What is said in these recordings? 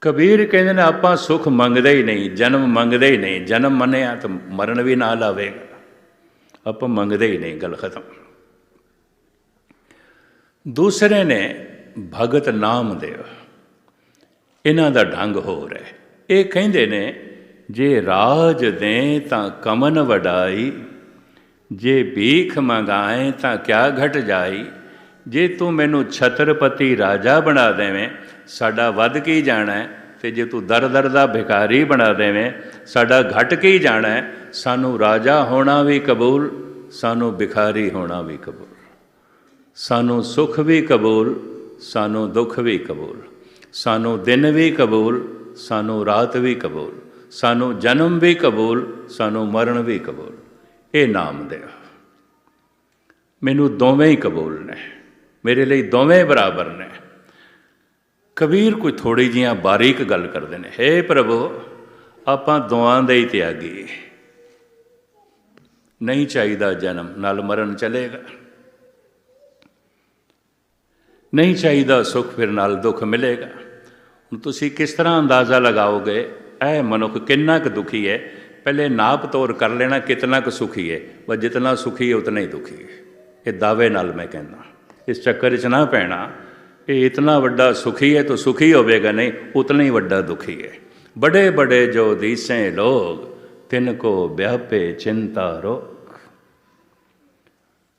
ਕਬੀਰ ਕਹਿੰਦੇ ਨੇ, ਆਪਾਂ ਸੁਖ ਮੰਗਦੇ ਹੀ ਨਹੀਂ, ਜਨਮ ਮੰਗਦੇ ਹੀ ਨਹੀਂ, ਜਨਮ ਮੰਨਿਆ ਤਾਂ ਮਰਨ ਵੀ ਨਾਲ ਆਵੇਗਾ। ਆਪਾਂ ਮੰਗਦੇ ਹੀ ਨਹੀਂ, ਗੱਲ ਖਤਮ। ਦੂਸਰੇ ਨੇ ਭਗਤ ਨਾਮਦੇਵ ਇਹਨਾਂ ਦਾ ਢੰਗ ਹੋਰ ਹੈ। ਇਹ ਕਹਿੰਦੇ ਨੇ, ਜੇ ਰਾਜ ਦੇ ਤਾਂ ਕਮਨ ਵਡਾਈ, ਜੇ ਭੀਖ ਮੰਗਾਏ ਤਾਂ ਕਿਆ ਘਟ ਜਾਈ? ਜੇ ਤੂੰ ਮੈਨੂੰ ਛਤਰਪਤੀ ਰਾਜਾ ਬਣਾ ਦੇਵੇਂ, ਸਾਡਾ ਵੱਧ ਕੀ ਜਾਣਾ ਹੈ? ਤੇ ਜੇ ਤੂੰ ਦਰ ਦਰ ਦਾ ਭਿਖਾਰੀ ਬਣਾ ਦੇਵੇਂ, ਸਾਡਾ ਘਟ ਕੀ ਜਾਣਾ ਹੈ? ਸਾਨੂੰ ਰਾਜਾ ਹੋਣਾ ਵੀ ਕਬੂਲ, ਸਾਨੂੰ ਭਿਖਾਰੀ ਹੋਣਾ ਵੀ ਕਬੂਲ। ਸਾਨੂੰ ਸੁਖ ਵੀ ਕਬੂਲ, ਸਾਨੂੰ ਦੁੱਖ ਵੀ ਕਬੂਲ। ਸਾਨੂੰ ਦਿਨ ਵੀ ਕਬੂਲ, ਸਾਨੂੰ ਰਾਤ ਵੀ ਕਬੂਲ। ਸਾਨੂੰ ਜਨਮ ਵੀ ਕਬੂਲ, ਸਾਨੂੰ ਮਰਨ ਵੀ ਕਬੂਲ। ਇਹ ਨਾਮ ਦੇ ਮੈਨੂੰ ਦੋਵੇਂ ਹੀ ਕਬੂਲ ਨੇ। ਮੇਰੇ ਲਈ ਦੋਵੇਂ ਬਰਾਬਰ ਨੇ। ਕਬੀਰ ਕੋਈ ਥੋੜੀ ਜੀਆਂ ਬਾਰੀਕ ਗੱਲ ਕਰਦੇ ਨੇ। ਹੇ ਪ੍ਰਭੂ, ਆਪਾਂ ਦੋਆਂ ਦੇ ਹੀ ਤਿਆਗੀ। ਨਹੀਂ ਚਾਹੀਦਾ ਜਨਮ, ਨਾਲ ਮਰਨ ਚਲੇਗਾ। ਨਹੀਂ ਚਾਹੀਦਾ ਸੁਖ, ਫਿਰ ਨਾਲ ਦੁੱਖ ਮਿਲੇਗਾ। ਹੁਣ ਤੁਸੀਂ ਕਿਸ ਤਰ੍ਹਾਂ ਅੰਦਾਜ਼ਾ ਲਗਾਓਗੇ? ਇਹ ਮਨੁੱਖ ਕਿੰਨਾ ਕੁ ਦੁਖੀ ਹੈ? ਪਹਿਲੇ ਨਾਪ ਤੋਰ ਕਰ ਲੈਣਾ, ਕਿਤਨਾ ਕੁ ਸੁਖੀ ਹੈ? ਪਰ ਜਿਤਨਾ ਸੁਖੀ ਹੈ, ਉਤਨਾ ਹੀ ਦੁਖੀ ਹੈ। ਇਹ ਦਾਅਵੇ ਨਾਲ ਮੈਂ ਕਹਿੰਦਾ। ਇਸ ਚੱਕਰ 'ਚ ਨਾ ਪੈਣਾ ਇਹ ਇਤਨਾ ਵੱਡਾ ਸੁਖੀ ਹੈ ਤਾਂ ਸੁਖੀ ਹੋਵੇਗਾ ਨਹੀਂ, ਉਤਨਾ ਹੀ ਵੱਡਾ ਦੁਖੀ ਹੈ। ਬੜੇ ਬੜੇ ਜੋ ਦੀਸੇ ਲੋਗ, ਤਿੰਨ ਕੋ ਵਿਆਪੇ ਚਿੰਤਾ ਰੋਗ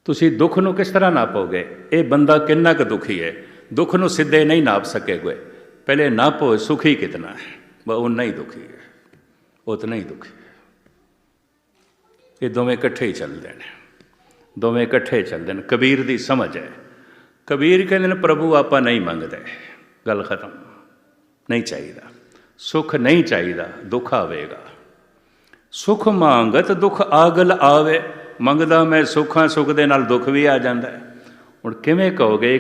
ਤੁਸੀਂ ਦੁੱਖ ਨੂੰ ਕਿਸ ਤਰ੍ਹਾਂ ਨਾਪੋਗੇ? ਇਹ ਬੰਦਾ ਕਿੰਨਾ ਕੁ ਦੁਖੀ ਹੈ? ਦੁੱਖ ਨੂੰ ਸਿੱਧੇ ਨਹੀਂ ਨਾਪ ਸਕੇਗੇ ਪਹਿਲੇ ਨਾਪੋ, ਸੁਖੀ ਕਿਤਨਾ ਹੈ? ਵਹ ਉਨਾ ਹੀ ਦੁਖੀ ਹੈ। ਉਤਨਾ ਹੀ ਦੁਖੀ ਇਹ ਦੋਵੇਂ ਇਕੱਠੇ ਹੀ ਚੱਲਦੇ ਨੇ। ਦੋਵੇਂ ਇਕੱਠੇ ਚੱਲਦੇ ਨੇ। ਕਬੀਰ ਦੀ ਸਮਝ ਹੈ। ਕਬੀਰ ਕਹਿੰਦੇ ਨੇ, ਪ੍ਰਭੂ, ਆਪਾਂ ਨਹੀਂ ਮੰਗਦੇ। ਗੱਲ ਖਤਮ। ਨਹੀਂ ਚਾਹੀਦਾ। ਸੁਖ ਨਹੀਂ ਚਾਹੀਦਾ। ਦੁੱਖ ਆਵੇਗਾ। ਸੁਖ ਮੰਗਤ, ਦੁੱਖ ਆਗਲ ਆਵੇ। ਮੰਗਦਾ ਮੈਂ ਸੁੱਖਾਂ, ਸੁਖ ਦੇ ਨਾਲ ਦੁੱਖ ਵੀ ਆ ਜਾਂਦਾ ਹੁਣ ਕਿਵੇਂ ਕਹੋਗੇ,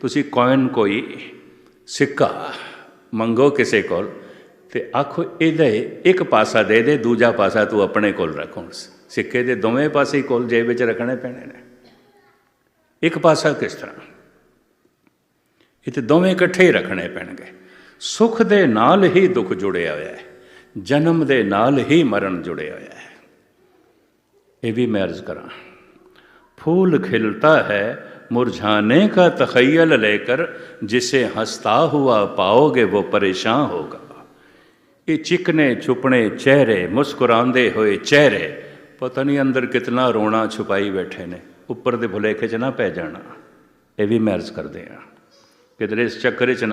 ਤੁਸੀਂ ਕੋਇਨ ਕੋਈ ਸਿੱਕਾ? ਮੰਗੋ ਕਿਸੇ ਕੋਲ ਤੇ ਆਖੋ, ਇਹਦੇ ਇੱਕ ਪਾਸਾ ਦੇ ਦੇ, ਦੂਜਾ ਪਾਸਾ ਤੂੰ ਆਪਣੇ ਕੋਲ ਰੱਖੋ ਸਿੱਕੇ ਦੇ ਦੋਵੇਂ ਪਾਸੇ ਕੋਲ, ਜੇਬ ਵਿੱਚ ਰੱਖਣੇ ਪੈਣੇ ਨੇ। ਇੱਕ ਪਾਸਾ ਕਿਸ ਤਰ੍ਹਾਂ? ਇਹ ਤੇ ਦੋਵੇਂ ਇਕੱਠੇ ਹੀ ਰੱਖਣੇ ਪੈਣਗੇ ਸੁਖ ਦੇ ਨਾਲ ਹੀ ਦੁੱਖ ਜੁੜਿਆ ਹੋਇਆ ਹੈ ਜਨਮ ਦੇ ਨਾਲ ਹੀ ਮਰਨ ਜੁੜਿਆ ਹੋਇਆ ਹੈ ये भी मैं अर्ज करा फूल खिलता है मुरझाने का तखयल लेकर जिसे हंसता हुआ पाओगे वो परेशान होगा ये चिकने छुपने चेहरे मुस्कुराते हुए चेहरे पता नहीं अंदर कितना रोना छुपाई बैठे ने ਉੱਪਰ ਦੇ ਭੁਲੇਖੇ 'ਚ ਨਾ ਪੈ ਜਾਣਾ ਇਹ ਵੀ ਮੈਂ ਅਰਜ਼ ਕਰਦੇ ਆ ਕਿਧਰੇ ਇਸ ਚੱਕਰ 'ਚ